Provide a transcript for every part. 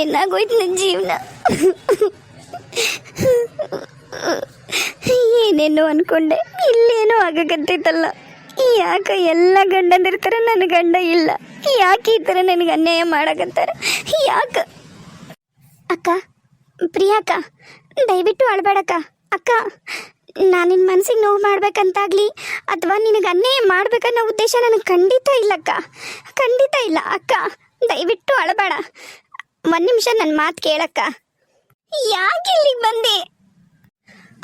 ಏನಾಗೋಯ್ತು ನನ್ನ ಜೀವನ? ಏನೇನೋ ಅನ್ಕೊಂಡೆ, ಇಲ್ಲೇನೋ ಆಗಕತ್ತೈತಲ್ಲ ಯಾಕೆ ಎಲ್ಲ ಗಂಡಂದಿರ್ತಾರೆ ನನ್ನ ಗಂಡ ಇಲ್ಲ? ಯಾಕೆ ಈ ಥರ ನನಗೆ ಅನ್ಯಾಯ ಮಾಡಕತ್ತಾರ? ಯಾಕೆ? ಅಕ್ಕ ಪ್ರಿಯಾಕ ದಯವಿಟ್ಟು ಅಳ್ಬೇಡಕ್ಕ. ಅಕ್ಕ, ನಾನು ನಿನ್ನ ಮನಸ್ಸಿಗೆ ನೋವು ಮಾಡ್ಬೇಕಂತಾಗ್ಲಿ ಅಥವಾ ನಿನಗೆ ಅನ್ಯಾಯ ಮಾಡ್ಬೇಕನ್ನೋ ಉದ್ದೇಶ ನನಗೆ ಖಂಡಿತ ಇಲ್ಲಕ್ಕ. ಖಂಡಿತ ಇಲ್ಲ, ಅಕ್ಕ, ದಯವಿಟ್ಟು ಅಳಬೇಡ. ಒಂದು ನಿಮಿಷ ನನ್ನ ಮಾತು ಕೇಳಕ್ಕ. ಯಾಕೆ ಇಲ್ಲಿಗೆ ಬಂದೆ?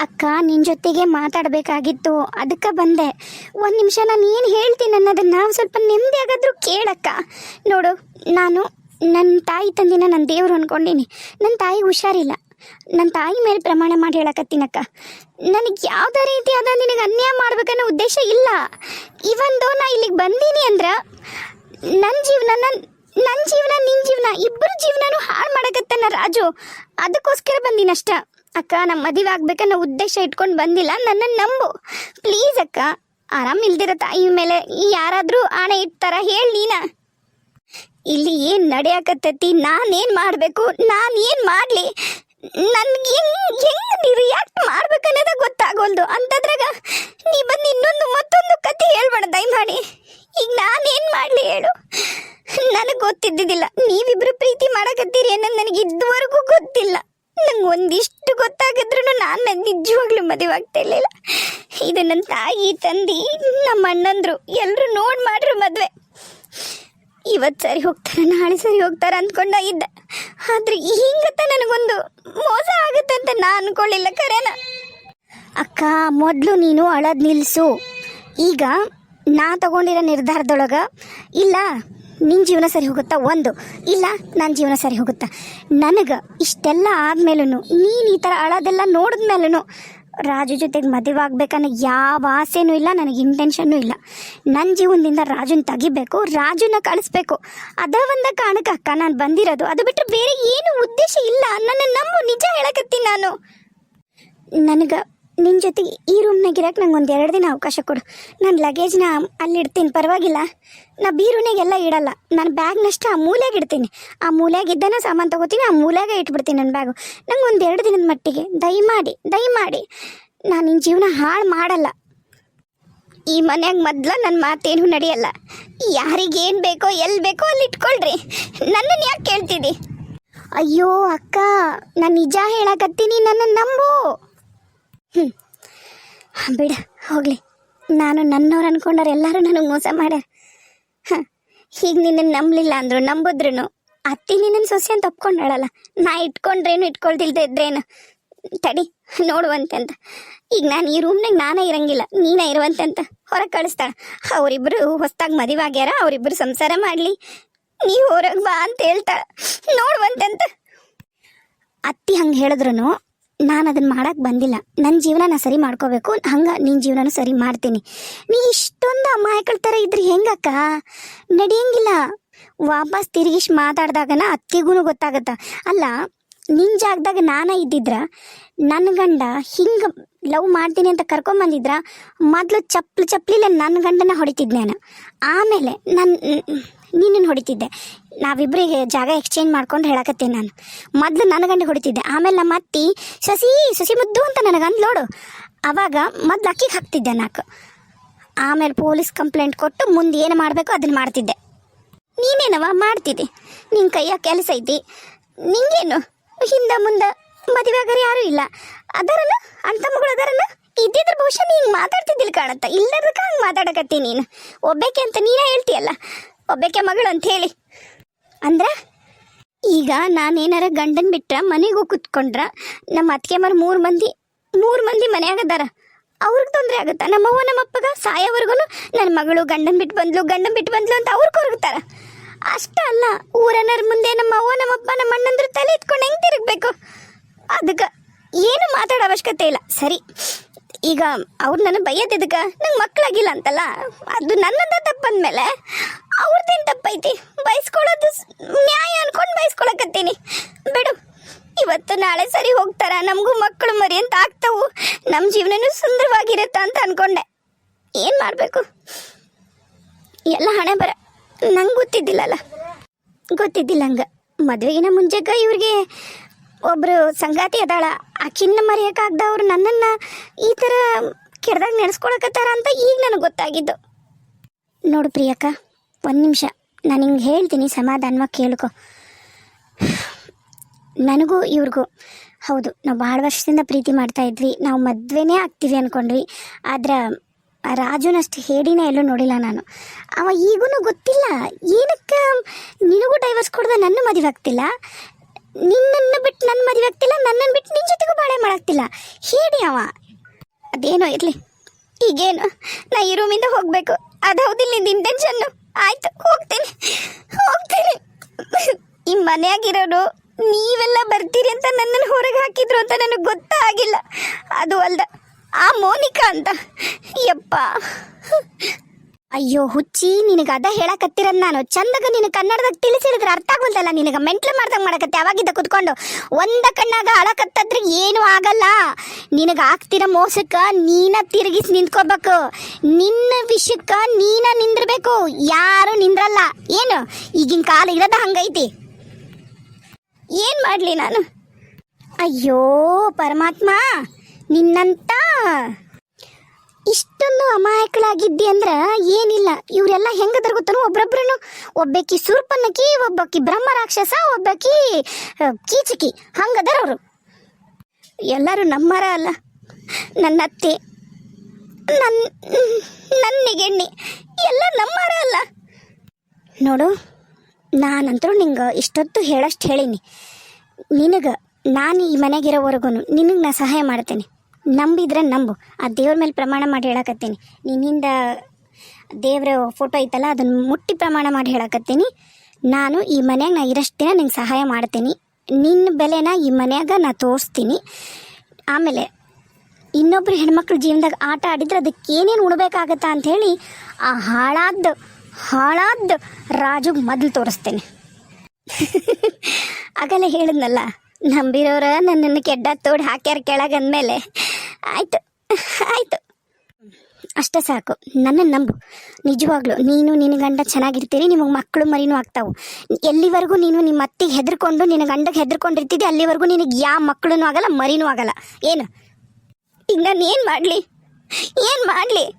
ಅಕ್ಕ ನಿನ್ನ ಜೊತೆಗೆ ಮಾತಾಡಬೇಕಾಗಿತ್ತು. ಅದಕ್ಕೆ ಬಂದೆ. ಒಂದು ನಿಮಿಷ ನಾನು ಏನು ಹೇಳ್ತೀನಿ ಅನ್ನೋದನ್ನ ಸ್ವಲ್ಪ ನೆಮ್ಮದಿ ಆಗಾದ್ರೂ ಕೇಳಕ್ಕ. ನೋಡು, ನಾನು ನನ್ನ ತಾಯಿ ತಂದಿನ ನನ್ನ ದೇವ್ರು ಅನ್ಕೊಂಡಿನಿ. ನನ್ನ ತಾಯಿಗೆ ಹುಷಾರಿಲ್ಲ. ನನ್ನ ತಾಯಿ ಮೇಲೆ ಪ್ರಮಾಣ ಮಾಡಿ ಹೇಳಕತ್ತೀನಕ್ಕ. ನನಗೆ ಯಾವುದೇ ರೀತಿಯಾದ ನಿನಗೆ ಅನ್ಯಾಯ ಮಾಡ್ಬೇಕನ್ನೋ ಉದ್ದೇಶ ಇಲ್ಲ. ಇವೊಂದು ನಾ ಇಲ್ಲಿಗೆ ಬಂದೀನಿ ಅಂದ್ರೆ ನನ್ನ ಜೀವನ ನನ್ನ ಜೀವನ ಜೀವನ ಇಬ್ಬರು ಜೀವನನೂ ಹಾಳು ಮಾಡಕತ್ತಾನ ರಾಜು. ಅದಕ್ಕೋಸ್ಕರ ಬಂದಿನಷ್ಟ. ಅಕ್ಕ ನಮ್ಮ ಮದುವೆ ಆಗ್ಬೇಕನ್ನೋ ಉದ್ದೇಶ ಇಟ್ಕೊಂಡು ಬಂದಿಲ್ಲ. ನನ್ನ ನಂಬು. ಪ್ಲೀಸ್ ಅಕ್ಕ, ಆರಾಮ್ ಇಲ್ದಿರುತ್ತಾ ತಾಯಿ ಮೇಲೆ ಯಾರಾದರೂ ಆಣೆ ಇಡ್ತಾರ ಹೇಳಿ ನೀನ. ಇಲ್ಲಿ ಏನು ನಡೆಯಕತ್ತೈತಿ? ನಾನೇನು ಮಾಡಬೇಕು? ನಾನು ಏನು ಮಾಡಲಿ? ನನ್ಗೆ ಹೆಂಗ್ ಹೆಂಗ್ ರಿಯಾಕ್ಟ್ ಮಾಡ್ಬೇಕನ್ನೋದ ಗೊತ್ತಾಗೋಲ್ದು ಅಂತದ್ರಾಗ ನೀ ಬಂದು ಇನ್ನೊಂದು ಮತ್ತೊಂದು ಕತೆ ಹೇಳ್ಬೇಡ ದಯಮಾಡಿ ಈಗ ನಾನೇನು ಮಾಡಲಿ ಹೇಳು ನನಗೆ ಗೊತ್ತಿದ್ದಿದ್ದಿಲ್ಲ ನೀವಿಬ್ರು ಪ್ರೀತಿ ಮಾಡಕತ್ತೀರಿ ಅನ್ನೋದು ನನಗೆ ಇದುವರೆಗೂ ಗೊತ್ತಿಲ್ಲ ನಂಗೆ ಒಂದಿಷ್ಟು ಗೊತ್ತಾಗಿದ್ರು ನಾನು ನಿಜವಾಗ್ಲೂ ಮದುವೆ ಆಗ್ತಾ ಇರಲಿಲ್ಲ ಇದು ನನ್ನ ತಾಯಿ ತಂದಿ ನಮ್ಮ ಅಣ್ಣಂದ್ರು. ಎಲ್ಲರೂ ನೋಡಿ ಮಾಡ್ರು ಮದುವೆ. ಇವತ್ತು ಸರಿ ಹೋಗ್ತಾರೆ, ನಾಳೆ ಸರಿ ಹೋಗ್ತಾರೆ ಅಂದ್ಕೊಂಡ ಇದ್ದ. ಆದ್ರೆ ಹಿಂಗತ್ತ ನನಗೊಂದು ಮೋಸ ಆಗುತ್ತೆ ಅಂತ ನಾ ಅನ್ಕೊಳ್ಳಿಲ್ಲ ಕರೆನ. ಅಕ್ಕ, ಮೊದಲು ನೀನು ಅಳದ್ ನಿಲ್ಸು. ಈಗ ನಾ ತಗೊಂಡಿರೋ ನಿರ್ಧಾರದೊಳಗ ಇಲ್ಲ ನಿನ್ನ ಜೀವನ ಸರಿ ಹೋಗುತ್ತಾ? ಒಂದು. ಇಲ್ಲ ನನ್ನ ಜೀವನ ಸರಿ ಹೋಗುತ್ತಾ? ನನಗೆ ಇಷ್ಟೆಲ್ಲ ಆದ್ಮೇಲೂ ನೀನು ಈ ಥರ ಅಳೋದೆಲ್ಲ ನೋಡಿದ್ಮೇಲೂ ರಾಜು ಜೊತೆಗೆ ಮದುವೆ ಯಾವ ಆಸೆನೂ ಇಲ್ಲ, ನನಗೆ ಇಂಟೆನ್ಷನ್ನು ಇಲ್ಲ. ನನ್ನ ಜೀವನದಿಂದ ರಾಜುನ ತೆಗಿಬೇಕು, ರಾಜುನ ಕಳಿಸ್ಬೇಕು. ಅದ ಒಂದ ಕಾರಣಕ್ಕೆ ಅಕ್ಕ ನಾನು ಬಂದಿರೋದು. ಅದು ಬಿಟ್ಟರೆ ಬೇರೆ ಏನು ಉದ್ದೇಶ ಇಲ್ಲ. ನನ್ನ ನಂಬು ನಿಜ ಹೇಳಕತ್ತೀನಿ ನಾನು. ನನಗೆ ನಿನ್ನ ಜೊತೆಗೆ ಈ ರೂಮ್ನಾಗ ಇರಕ್ಕೆ ನಂಗೆ ಒಂದು ಎರಡು ದಿನ ಅವಕಾಶ ಕೊಡು. ನನ್ನ ಲಗೇಜ್ನ ಅಲ್ಲಿ ಇಡ್ತೀನಿ, ಪರವಾಗಿಲ್ಲ. ನಾ ಎಲ್ಲ ಇಡಲ್ಲ. ನಾನು ಬ್ಯಾಗ್ನಷ್ಟು ಆ ಮೂಲೆಗೆ ಇಡ್ತೀನಿ. ಆ ಮೂಲೆಗೆ ಇದ್ದನ ಸಾಮಾನು ತಗೋತೀನಿ, ಆ ಮೂಲೆಗೆ ಇಟ್ಬಿಡ್ತೀನಿ ನನ್ನ ಬ್ಯಾಗು. ನಂಗೆ ಒಂದು ಎರಡು ದಿನದ ಮಟ್ಟಿಗೆ ದಯಮಾಡಿ ದಯಮಾಡಿ. ನಾನು ನಿನ್ನ ಜೀವನ ಹಾಳು ಮಾಡಲ್ಲ. ಈ ಮನ್ಯಾಗ ಮೊದ್ಲ ನನ್ನ ಮಾತೇನು ನಡೆಯಲ್ಲ. ಯಾರಿಗೇನು ಬೇಕೋ ಎಲ್ಲಿ ಬೇಕೋ ಅಲ್ಲಿ ಇಟ್ಕೊಳ್ರಿ. ನನ್ನನ್ನು ಯಾಕೆ ಕೇಳ್ತಿದ್ದಿ ಅಯ್ಯೋ ಅಕ್ಕ ನಾನು ನಿಜ ಹೇಳಕತ್ತೀನಿ ನನ್ನ ನಂಬು. ಹ್ಞೂ ಬಿಡ, ಹೋಗಲಿ. ನಾನು ನನ್ನವ್ರು ಅನ್ಕೊಂಡವ್ರು ಎಲ್ಲರೂ ನನಗೆ ಮೋಸ ಮಾಡ್ಯಾರ. ಹಾಂ ಈಗ ನಿನ್ನನ್ನು ನಂಬಲಿಲ್ಲ ಅಂದ್ರು ನಂಬಿದ್ರು ಅತ್ತಿ ನಿನ್ನ ಸೊಸೆ ಅಂತ ಒಪ್ಕೊಂಡಾಳಲ್ಲ. ನಾ ಇಟ್ಕೊಂಡ್ರೇನು ಇಟ್ಕೊಳ್ತಿಲ್ದೆ ಇದ್ರೇನು? ತಡಿ ನೋಡುವಂತೆ ಅಂತ ಈಗ ನಾನು ಈ ರೂಮ್ನಾಗ ನಾನೇ ಇರಂಗಿಲ್ಲ, ನೀನೇ ಇರುವಂತೆ ಅಂತ ಹೊರಗೆ ಕಳಿಸ್ತಾಳ. ಅವರಿಬ್ಬರು ಹೊಸ್ದಾಗಿ ಮದುವೆ ಆಗ್ಯಾರ ಅವರಿಬ್ಬರು ಸಂಸಾರ ಮಾಡಲಿ. ನೀ ಹೊರಗೆ ಬಾ ಅಂತ ಹೇಳ್ತಾಳ. ನೋಡುವಂತೆ ಅಂತ ಅತ್ತಿ ಹಂಗೆ ಹೇಳಿದ್ರು ನಾನು ಅದನ್ನ ಮಾಡಕ್ಕೆ ಬಂದಿಲ್ಲ. ನನ್ನ ಜೀವನ ಸರಿ ಮಾಡ್ಕೋಬೇಕು. ಹಂಗೆ ನಿನ್ನ ಜೀವನನೂ ಸರಿ ಮಾಡ್ತೀನಿ. ನೀ ಇಷ್ಟೊಂದು ಅಮಾಯಕಳ ಥರ ಇದ್ರೆ ಹೆಂಗಕ್ಕ? ನಡೆಯಂಗಿಲ್ಲ. ವಾಪಸ್ ತಿರುಗಿಸ್ ಮಾತಾಡಿದಾಗನ ಅತ್ತಿಗೂನು ಗೊತ್ತಾಗತ್ತ. ಅಲ್ಲ ನಿನ್ನ ಜಾಗದಾಗ ನಾನು ಇದ್ದಿದ್ರ ನನ್ನ ಗಂಡ ಹಿಂಗೆ ಲವ್ ಮಾಡ್ತೀನಿ ಅಂತ ಕರ್ಕೊಂಬಂದಿದ್ರ, ಮೊದ್ಲು ಚಪ್ಲು ಚಪ್ಲಿಲ್ಲ ನನ್ನ ಗಂಡನ ಹೊಡಿತಿದ್ದೆ ನಾನು. ಆಮೇಲೆ ನನ್ನ ನೀನನ್ನು ಹೊಡಿತಿದ್ದೆ. ನಾವಿಬ್ಬರಿಗೆ ಜಾಗ ಎಕ್ಸ್ಚೇಂಜ್ ಮಾಡ್ಕೊಂಡು ಹೇಳಕತ್ತೀನಿ ನಾನು. ಮೊದ್ಲು ನನ್ನ ಗಂಡ ಹೊಡಿತಿದ್ದೆ. ಆಮೇಲೆ ನಮ್ಮ ಅತ್ತಿ, ಸಸಿ ಸಸಿ ಮುದ್ದು ಅಂತ ನನಗೆ ನೋಡು. ಅವಾಗ ಮೊದ್ಲು ಅಕ್ಕಿಗೆ ಹಾಕ್ತಿದ್ದೆ ನಾಲ್ಕು. ಆಮೇಲೆ ಪೊಲೀಸ್ ಕಂಪ್ಲೇಂಟ್ ಕೊಟ್ಟು ಮುಂದೆ ಏನು ಮಾಡಬೇಕು ಅದನ್ನು ಮಾಡ್ತಿದ್ದೆ. ನೀನೇನವ ಮಾಡ್ತಿದ್ದೆ? ನಿನ್ನ ಕೈಯ ಕೆಲಸ ಐತಿ. ನಿಂಗೇನು? ಹಿಂದೆ ಮುಂದೆ ಮದುವೆಗಾರ ಯಾರು ಇಲ್ಲ. ಅದರಲ್ಲ ಅಣ್ಣ ಅದರಲ್ಲ ಇದ್ದಿದ್ರೆ ಬಹುಶಃ ಹಿಂಗೆ ಮಾತಾಡ್ತಿದ್ದಿಲ್ಲ ಕಾಣತ್ತ. ಇಲ್ಲದಕ್ಕೆ ಹಂಗೆ ಮಾತಾಡಕತ್ತಿ ನೀನು. ಒಬ್ಬಾಕೆ ಅಂತ ನೀನೇ ಹೇಳ್ತೀಯಲ್ಲ. ಒಬ್ಬಾಕೆ ಮಗಳು ಅಂತ ಹೇಳಿ. ಅಂದ್ರೆ ಈಗ ನಾನೇನಾರ ಗಂಡನ್ ಬಿಟ್ರ ಮನೆಗೂ ಕುತ್ಕೊಂಡ್ರ ನಮ್ಮ ಅತ್ತಿಗೆ ಮರ ಮೂರು ಮಂದಿ ಮೂರು ಮಂದಿ ಮನೆಯಾಗದಾರ ಅವ್ರಿಗೆ ತೊಂದರೆ ಆಗುತ್ತಾ? ನಮ್ಮವ್ವ ನಮ್ಮಪ್ಪಗ ಸಾಯೋವರೆಗೂ ನನ್ನ ಮಗಳು ಗಂಡನ್ ಬಿಟ್ಟು ಬಂದ್ಲು, ಗಂಡನ್ ಬಿಟ್ಟು ಬಂದ್ಲು ಅಂತ ಅವ್ರು ಕೊರಗ್ತಾರ ಅಷ್ಟ ಅಲ್ಲ ಊರನ್ನರ ಮುಂದೆ ನಮ್ಮ ಅವ್ವ ನಮ್ಮಪ್ಪ ನಮ್ಮ ಅಣ್ಣಂದ್ರ ತಲೆ ಇಟ್ಕೊಂಡು ಹೆಂಗೆ ತಿರುಗಬೇಕು? ಅದಕ್ಕೆ ಏನು ಮಾತಾಡೋ ಅವಶ್ಯಕತೆ ಇಲ್ಲ. ಸರಿ, ಈಗ ಅವ್ರು ನನ್ನ ಬೈಯೋದಿದ್ದಕ್ಕೆ ನಂಗೆ ಮಕ್ಕಳಾಗಿಲ್ಲ ಅಂತಲ್ಲ? ಅದು ನನ್ನದ ತಪ್ಪಂದ್ಮೇಲೆ ಅವ್ರದ್ದೇನು ತಪ್ಪೈತಿ? ಬಯಸ್ಕೊಳ್ಳೋದು ನ್ಯಾಯ ಅನ್ಕೊಂಡು ಬಯಸ್ಕೊಳಕತ್ತೀನಿ ಬಿಡು, ಇವತ್ತು ನಾಳೆ ಸರಿ ಹೋಗ್ತಾರ, ನಮಗೂ ಮಕ್ಕಳು ಮರಿ ಅಂತ ಆಗ್ತಾವು. ನಮ್ಮ ಜೀವನನೂ ಸುಂದರವಾಗಿರುತ್ತ ಅಂತ ಅನ್ಕೊಂಡೆ. ಏನು ಮಾಡಬೇಕು? ಎಲ್ಲ ಹಣೆ ಬರ. ನಂಗೆ ಗೊತ್ತಿದ್ದಿಲ್ಲಲ್ಲ. ಗೊತ್ತಿದ್ದಿಲ್ಲ ಹಂಗೆ. ಮದುವೆಗಿನ ಮುಂಚೆಕ ಇವ್ರಿಗೆ ಒಬ್ಬರು ಸಂಗಾತಿ ಅದಾಳ ಆಕಿನ್ನ ಮರೆಯೋಕ್ಕಾಗ್ದವ್ರು ನನ್ನನ್ನು ಈ ಥರ ಕೆಡ್ದಾಗ ನೆನೆಸ್ಕೊಳಕತ್ತಾರ ಅಂತ ಈಗ ನನಗೆ ಗೊತ್ತಾಗಿದ್ದು. ನೋಡು ಪ್ರಿಯಕ್ಕ ಒಂದು ನಿಮಿಷ, ನಾನು ಹಿಂಗೆ ಹೇಳ್ತೀನಿ ಸಮಾಧಾನವಾಗಿ ಕೇಳ್ಕೊ. ನನಗೂ ಇವ್ರಿಗೂ, ಹೌದು, ನಾವು ಭಾಳ ವರ್ಷದಿಂದ ಪ್ರೀತಿ ಮಾಡ್ತಾ ಇದ್ವಿ, ನಾವು ಮದುವೆನೇ ಆಗ್ತೀವಿ ಅಂದ್ಕೊಂಡ್ವಿ ಆದ್ರೆ ರಾಜುನಷ್ಟು ಹೇಳಿನೇ ಎಲ್ಲೂ ನೋಡಿಲ್ಲ ನಾನು. ಅವ ಈಗೂ ಗೊತ್ತಿಲ್ಲ, ಏನಕ್ಕೆ ನಿನಗೂ ಡೈವರ್ಸ್ ಕೊಡ್ದೆ ನನ್ನ ಮದುವೆ ಆಗ್ತಿಲ್ಲ? ನಿನ್ನನ್ನು ಬಿಟ್ಟು ನನ್ನ ಮದುವೆ ಆಗ್ತಿಲ್ಲ ನನ್ನನ್ನು ಬಿಟ್ಟು ನಿನ್ನ ಜೊತೆಗೂ ಬಾಳೆ ಮಾಡಾಕ್ತಿಲ್ಲ ಹೇಳಿ ಅವ. ಅದೇನೋ ಇರಲಿ. ಈಗೇನು? ನಾ ಈ ರೂಮಿಂದ ಹೋಗಬೇಕು. ಅದು ಹೌದಿಲ್ಲ ನಿನ್ನ ಟೆನ್ಷನ್ನು ಆಯಿತು, ಹೋಗ್ತೀನಿ. ಹೋಗ್ತೀನಿ. ಈ ಮನೆಯಾಗಿರೋರು, ನೀವೆಲ್ಲ ಬರ್ತೀರಿ ಅಂತ ನನ್ನನ್ನು ಹೊರಗೆ ಹಾಕಿದ್ರು ಅಂತ ನನಗೆ ಗೊತ್ತಾಗಿಲ್ಲ. ಅದು ಅಲ್ದ, ಆ ಮೋನಿಕಾ ಅಂತ. ಯಪ್ಪ. ಅಯ್ಯೋ, ಹುಚ್ಚಿ, ನಿನಗ ಅದ ಹೇಳಕತ್ತಿರದ್ ನಾನು. ಚಂದಗ ನಿನ್ನ ಕನ್ನಡದಾಗ ತಿಳಿಸಿಡಿದ್ರೆ ಅರ್ಥ ಆಗೋಲ್ದಲ್ಲ ನಿನಗ ಮೆಂಟ್ಲ ಮಾಡ್ದಂಗೆ ಮಾಡಕತ್ತೆ. ಅವಾಗಿದ್ದ ಕುತ್ಕೊಂಡು ಒಂದ ಕಣ್ಣಾಗ ಅಳಕತ್ತದ್ರೆ ಏನು ಆಗಲ್ಲ. ನಿನಗ ಆಗ್ತಿರ ಮೋಸಕ್ಕ ನೀನ ತಿರುಗಿಸಿ ನಿಂತ್ಕೋಬೇಕು. ನಿನ್ನ ವಿಷಯಕ್ಕ ನೀನ ನಿಂದಿರ್ಬೇಕು. ಯಾರು ನಿಂದ್ರಲ್ಲ. ಏನು? ಈಗಿನ ಕಾಲ ಇರೋದ ಹಂಗೈತಿ. ಏನ್ ಮಾಡ್ಲಿ ನಾನು? ಅಯ್ಯೋ, ಪರಮಾತ್ಮ, ನಿನ್ನಂತ ಇಷ್ಟೊಂದು ಅಮಾಯಕಳಾಗಿದ್ದಿ ಅಂದ್ರ ಏನಿಲ್ಲ. ಇವರೆಲ್ಲ ಹೆಂಗದ್ರ ಗೊತ್ತನು ಒಬ್ರೊಬ್ರನು. ಒಬ್ಬಾಕಿ ಸುರ್ಪನ್ನಕಿ, ಒಬ್ಬಾಕಿ ಬ್ರಹ್ಮ ರಾಕ್ಷಸ ಒಬ್ಬಾಕಿ ಕೀಚಕಿ. ಹಂಗದರ ಅವರು. ಎಲ್ಲರೂ ನಮ್ಮರ ಅಲ್ಲ. ನನ್ನ ಅತ್ತೆ ನನ್ನ ನನ್ನ ನೆಗೆಣ್ಣಿ ಎಲ್ಲ ನಮ್ಮರ ಅಲ್ಲ. ನೋಡು, ನಾನಂತರೂ ನಿಂಗೆ ಇಷ್ಟೊತ್ತು ಹೇಳಷ್ಟು ಹೇಳೀನಿ. ನಿನಗೆ, ನಾನು ಈ ಮನೆಗಿರೋವರೆಗೂ ನಿನಗೆ ನಾ ಸಹಾಯ ಮಾಡ್ತೇನೆ. ನಂಬಿದ್ರೆ ನಂಬು. ಆ ದೇವ್ರ ಮೇಲೆ ಪ್ರಮಾಣ ಮಾಡಿ ಹೇಳಕತ್ತೀನಿ. ನಿನ್ನಿಂದ ದೇವ್ರ ಫೋಟೋ ಐತಲ್ಲ, ಅದನ್ನು ಮುಟ್ಟಿ ಪ್ರಮಾಣ ಮಾಡಿ ಹೇಳಕತ್ತೀನಿ. ನಾನು ಈ ಮನೆಯಾಗ ನಾ ಇರಷ್ಟು ದಿನ ನಿಂಗೆ ಸಹಾಯ ಮಾಡ್ತೀನಿ. ನಿನ್ನ ಬೆಲೆನ ಈ ಮನೆಯಾಗ ನಾ ತೋರಿಸ್ತೀನಿ. ಆಮೇಲೆ ಇನ್ನೊಬ್ಬರು ಹೆಣ್ಮಕ್ಳ ಜೀವನದಾಗ ಆಟ ಆಡಿದ್ರೆ ಅದಕ್ಕೆ ಏನೇನು ಅಂತ ಅಂಥೇಳಿ ಆ ಹಾಳಾದ ಹಾಳಾದ ರಾಜುಗೆ ಮೊದಲು ತೋರಿಸ್ತೇನೆ. ಆಗಲೇ ಹೇಳಿದ್ನಲ್ಲ, ನಂಬಿರೋರ ನನ್ನನ್ನು ಕೆಡ್ಡ ತೋಡಿ ಹಾಕ್ಯಾರ ಕೆಳಗೆ ಅಂದಮೇಲೆ ಆಯ್ತು. ಆಯ್ತು. ಅಷ್ಟೇ ಸಾಕು. ನನ್ನ ನಂಬು. ನಿಜವಾಗ್ಲು, ನೀನು ನಿನ್ನ ಗಂಡ ಚೆನ್ನಾಗಿರ್ತೀರಿ ನಿಮಗೆ ಮಕ್ಕಳು ಮರಿನೂ ಆಗ್ತಾವು. ಎಲ್ಲಿವರೆಗೂ ನೀನು ನಿಮ್ಮ ಅತ್ತಿಗೆ ಹೆದರ್ಕೊಂಡು ನಿನ್ನ ಗಂಡಗೆ ಹೆದರ್ಕೊಂಡಿರ್ತಿದ್ದೆ, ಅಲ್ಲಿವರೆಗೂ ನಿನಗೆ ಯಾವ ಮಕ್ಕಳೂ ಆಗಲ್ಲ, ಮರಿನೂ ಆಗಲ್ಲ. ಏನು? ಈಗ ನಾನು ಏನು ಮಾಡಲಿ? ಏನು ಮಾಡಲಿ?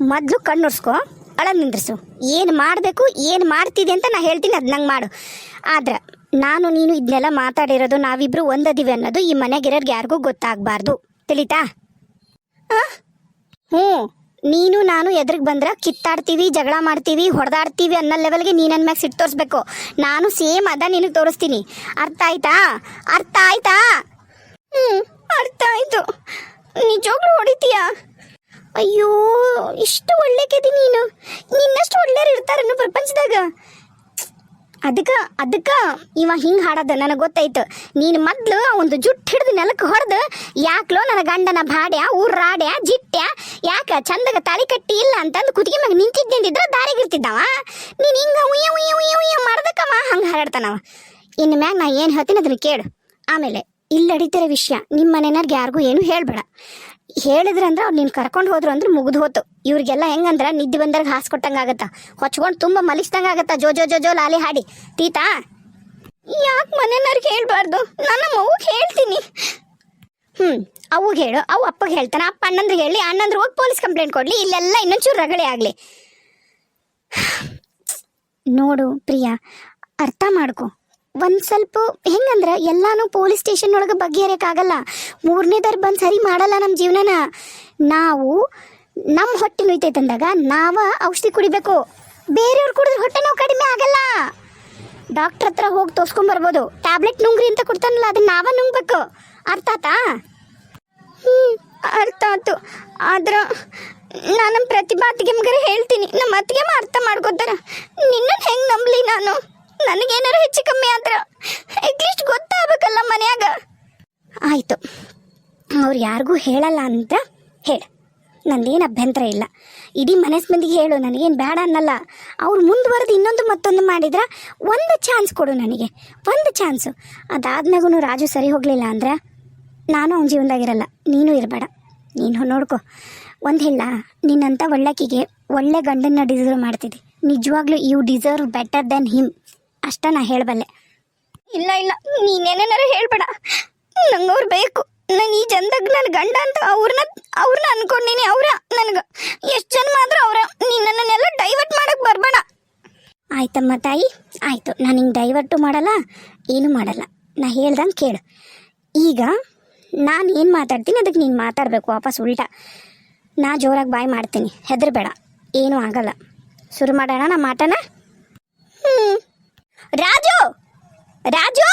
ಮೊದಲು ಕಣ್ಣುರ್ಸ್ಕೊ ಅಳ ನಿಂದ್ರಿಸು. ಏನು ಮಾಡಬೇಕು, ಏನು ಮಾಡ್ತಿದೆ ಅಂತ ನಾ ಹೇಳ್ತೀನಿ, ಅದು ನಂಗೆ ಮಾಡು. ಆದ್ರೆ, ನಾನು ನೀನು ಇದನ್ನೆಲ್ಲ ಮಾತಾಡಿರೋದು ನಾವಿಬ್ರು ಒಂದದಿವೆ ಅನ್ನೋದು ಈ ಮನೆಗಿರೋರ್ಗೆ ಯಾರಿಗೂ ಗೊತ್ತಾಗಬಾರ್ದು. ತಿಳಿತಾ? ಹ್ಞೂ, ನೀನು ನಾನು ಎದ್ರಿಗೆ ಬಂದ್ರೆ ಕಿತ್ತಾಡ್ತೀವಿ, ಜಗಳ ಮಾಡ್ತೀವಿ, ಹೊಡೆದಾಡ್ತೀವಿ ಅನ್ನೋ ಲೆವೆಲ್ಗೆ ನೀನು ನನ್ನ ಮ್ಯಾಗ ಸಿಟ್ಟು ತೋರಿಸ್ಬೇಕು. ನಾನು ಸೇಮ್ ಅದ ನಿನಗೆ ತೋರಿಸ್ತೀನಿ. ಅರ್ಥ ಆಯ್ತಾ? ಅರ್ಥ ಆಯ್ತಾ? ಹ್ಞೂ, ಅರ್ಥ ಆಯ್ತು. ನಿಜವಾಗ್ಲೂ ಹೊಡಿತೀಯಾ? ಅಯ್ಯೋ, ಇಷ್ಟು ಒಳ್ಳೆಕೆದಿ ನೀನು. ನಿನ್ನಷ್ಟು ಒಳ್ಳೆಯರು ಇರ್ತಾರನ್ನು ಪ್ರಪಂಚದಾಗ. ಅದಕ್ಕ, ಅದಕ್ಕೆ ಇವ ಹಿಂಗೆ ಹಾಡೋದು, ನನಗೆ ಗೊತ್ತಾಯ್ತು. ನೀನು ಮೊದ್ಲು ಒಂದು ಜುಟ್ಟು ಹಿಡಿದು ನೆಲಕ್ಕೆ ಹೊಡೆದು, ಯಾಕ್ಲೋ ನನ್ನ ಗಂಡನ ಭಾಡ್ಯ ಊರಾಡ್ಯ ಜಿಟ್ಟ್ಯ ಯಾಕ ಚಂದಗ ತಾಳಿ ಕಟ್ಟಿ ಇಲ್ಲ ಅಂತಂದು ಕುತ್ತಿಗೆ ಮ್ಯಾಗ ನಿಂತಿದ್ದಂದಿದ್ರ ದಾರಿಗೆ ಇರ್ತಿದ್ದವ. ನೀನು ಹಿಂಗೆ ಉಯ್ಯ ಉಯ್ಯ ಉಯ್ಯ ಉಯ್ಯ ಮಾಡ್ದಕ್ಕಮ್ಮ ಹಂಗೆ ಹಾರಾಡ್ತಾನವ. ಇನ್ನು ಮ್ಯಾಗ ನಾ ಏನು ಹೇಳ್ತೀನಿ ಅದನ್ನ ಕೇಳು. ಆಮೇಲೆ ಇಲ್ಲಿ ನಡೀತಿರೋ ವಿಷಯ ನಿಮ್ಮ ಮನೆಯವ್ರಿಗೆ ಯಾರಿಗೂ ಏನು ಹೇಳ್ಬೇಡ. ಹೇಳಿದ್ರಂದ್ರೆ ಅವ್ರು ನೀನು ಕರ್ಕೊಂಡು ಹೋದ್ರು ಅಂದ್ರೆ ಮುಗಿದು ಹೋತು. ಇವ್ರಿಗೆಲ್ಲ ಹೆಂಗಂದ್ರೆ ನಿದ್ದೆ ಬಂದಾಗ ಹಾಸ್ ಕೊಟ್ಟಂಗೆ ಆಗತ್ತ? ಹೊಚ್ಕೊಂಡು ತುಂಬ ಮಲಿಸ್ದಂಗೆ ಆಗತ್ತಾ? ಜೋ ಜೋ ಜೋ ಜೋ, ಲಾಲಿ ಹಾಡಿ. ತೀತಾ? ಯಾಕೆ ಮನೆಯವ್ರಿಗೆ ಹೇಳ್ಬಾರ್ದು? ನನ್ನ ಮಗುಗೆ ಹೇಳ್ತೀನಿ. ಹ್ಞೂ ಅವಾಗ ಹೇಳು. ಅವು ಅಪ್ಪಗೆ ಹೇಳ್ತಾನೆ. ಅಪ್ಪ ಅಣ್ಣಂದ್ರಿಗೆ ಹೇಳಿ, ಅಣ್ಣಂದ್ರೆ ಹೋಗಿ ಪೊಲೀಸ್ ಕಂಪ್ಲೇಂಟ್ ಕೊಡಲಿ. ಇಲ್ಲೆಲ್ಲ ಇನ್ನೊಂಚೂರು ರಗಳೆ ಆಗಲಿ. ನೋಡು ಪ್ರಿಯಾ, ಅರ್ಥ ಮಾಡ್ಕೊ. ಒಂದು ಸ್ವಲ್ಪ ಹೆಂಗಂದ್ರೆ ಎಲ್ಲಾನು ಪೊಲೀಸ್ ಸ್ಟೇಷನ್ ಒಳಗೆ ಬಗೆಹರಿಯಕ್ಕಾಗಲ್ಲ. ಮೂರನೇದವ್ರು ಬಂದು ಸರಿ ಮಾಡಲ್ಲ ನಮ್ಮ ಜೀವನನ. ನಾವು ನಮ್ಮ ಹೊಟ್ಟೆ ನೋಯ್ತೈತೆ ಅಂದಾಗ ನಾವ ಔಷಧಿ ಕುಡಿಬೇಕು. ಬೇರೆಯವ್ರು ಕುಡಿದ್ರೆ ಹೊಟ್ಟೆ ನೋವು ಕಡಿಮೆ ಆಗಲ್ಲ. ಡಾಕ್ಟ್ರ್ ಹತ್ರ ಹೋಗಿ ತೋರ್ಸ್ಕೊಂಬರ್ಬೋದು ಟ್ಯಾಬ್ಲೆಟ್ ನುಂಗ್ರಿ ಅಂತ ಕೊಡ್ತಾನಲ್ಲ, ಅದನ್ನ ನಾವ ನುಂಗ್ಬೇಕು. ಅರ್ಥ ಆತಾ? ಹ್ಞೂ ಅರ್ಥ ಆಯ್ತು ಆದ್ರೆ ನಾನು ನಮ್ಮ ಪ್ರತಿಭಾ ಅತ್ತಿಗೆ ಮಗರ ಹೇಳ್ತೀನಿ. ನಮ್ಮ ಅತ್ತಿಗೆ ಅರ್ಥ ಮಾಡ್ಕೋತಾರ. ನಿನ್ನನ್ನು ಹೆಂಗೆ ನಂಬಲಿ ನಾನು? ನನಗೇನಾರು ಹೆಚ್ಚು ಕಮ್ಮಿ ಆದ್ರೆ ಅಟ್ಲೀಸ್ಟ್ ಗೊತ್ತಾಗಬೇಕಲ್ಲ ಮನ್ಯಾಗ. ಆಯಿತು. ಅವ್ರು ಯಾರಿಗೂ ಹೇಳಲ್ಲ ಅಂತ ಹೇಳ. ನಂದೇನು ಅಭ್ಯಂತರ ಇಲ್ಲ. ಇಡೀ ಮನಸ್ ಮಂದಿಗೆ ಹೇಳು, ನನಗೇನು ಬೇಡ ಅನ್ನಲ್ಲ. ಅವ್ರು ಮುಂದುವರೆದು ಇನ್ನೊಂದು ಮತ್ತೊಂದು ಮಾಡಿದ್ರೆ ಒಂದು ಚಾನ್ಸ್ ಕೊಡು ನನಗೆ. ಒಂದು ಚಾನ್ಸು ಅದಾದ್ಮೇಗೂ ರಾಜು ಸರಿ ಹೋಗಲಿಲ್ಲ ಅಂದ್ರೆ ನಾನು ಅವ್ನ ಜೀವನದಾಗಿರಲ್ಲ ನೀನು ಇರಬೇಡ. ನೀನು ನೋಡ್ಕೊ. ಒಂದು ಹೇಳ ನಿನ್ನಂಥ ಒಳ್ಳೆಕಿಗೆ ಒಳ್ಳೆ ಗಂಡನ್ನ ಡಿಸರ್ವ್ ಮಾಡ್ತಿದ್ದೆ. ನಿಜವಾಗ್ಲೂ you deserve better than him ಅಷ್ಟ ನಾ ಹೇಳಬಲ್ಲೆ. ಇಲ್ಲ ಇಲ್ಲ ನೀನೇನಾರ ಹೇಳ್ಬೇಡ. ನಂಗವ್ರು ಬೇಕು. ನಾನು ಈ ಜನ್ದಾಗ ನನ್ನ ಗಂಡ ಅಂತ ಅವ್ರನ್ನ ಅವ್ರನ್ನ ಅನ್ಕೊಂಡಿನಿ ಅವ್ರ, ನನಗೆ. ಎಷ್ಟು ಜನ ಮಾತ್ರ ಅವ್ರ. ನೀನು ನನ್ನನ್ನೆಲ್ಲ ಡೈವರ್ಟ್ ಮಾಡಕ್ಕೆ ಬರಬೇಡ. ಆಯ್ತಮ್ಮ ತಾಯಿ, ಆಯಿತು. ನಾನು ಹಿಂಗೆ ಡೈವರ್ಟು ಮಾಡಲ್ಲ, ಏನು ಮಾಡಲ್ಲ. ನಾ ಹೇಳ್ದಂಗೆ ಕೇಳು. ಈಗ ನಾನು ಏನು ಮಾತಾಡ್ತೀನಿ ಅದಕ್ಕೆ ನೀನು ಮಾತಾಡಬೇಕು ವಾಪಸ್ ಉಲ್ಟಾ. ನಾ ಜೋರಾಗಿ ಬಾಯ್ ಮಾಡ್ತೀನಿ. ಹೆದರ್ಬೇಡ. ಏನೂ ಆಗಲ್ಲ. ಶುರು ಮಾಡೋಣ ನಮ್ಮ ಆಟನ? ಹ್ಞೂ ರಾಜು ರಾಜು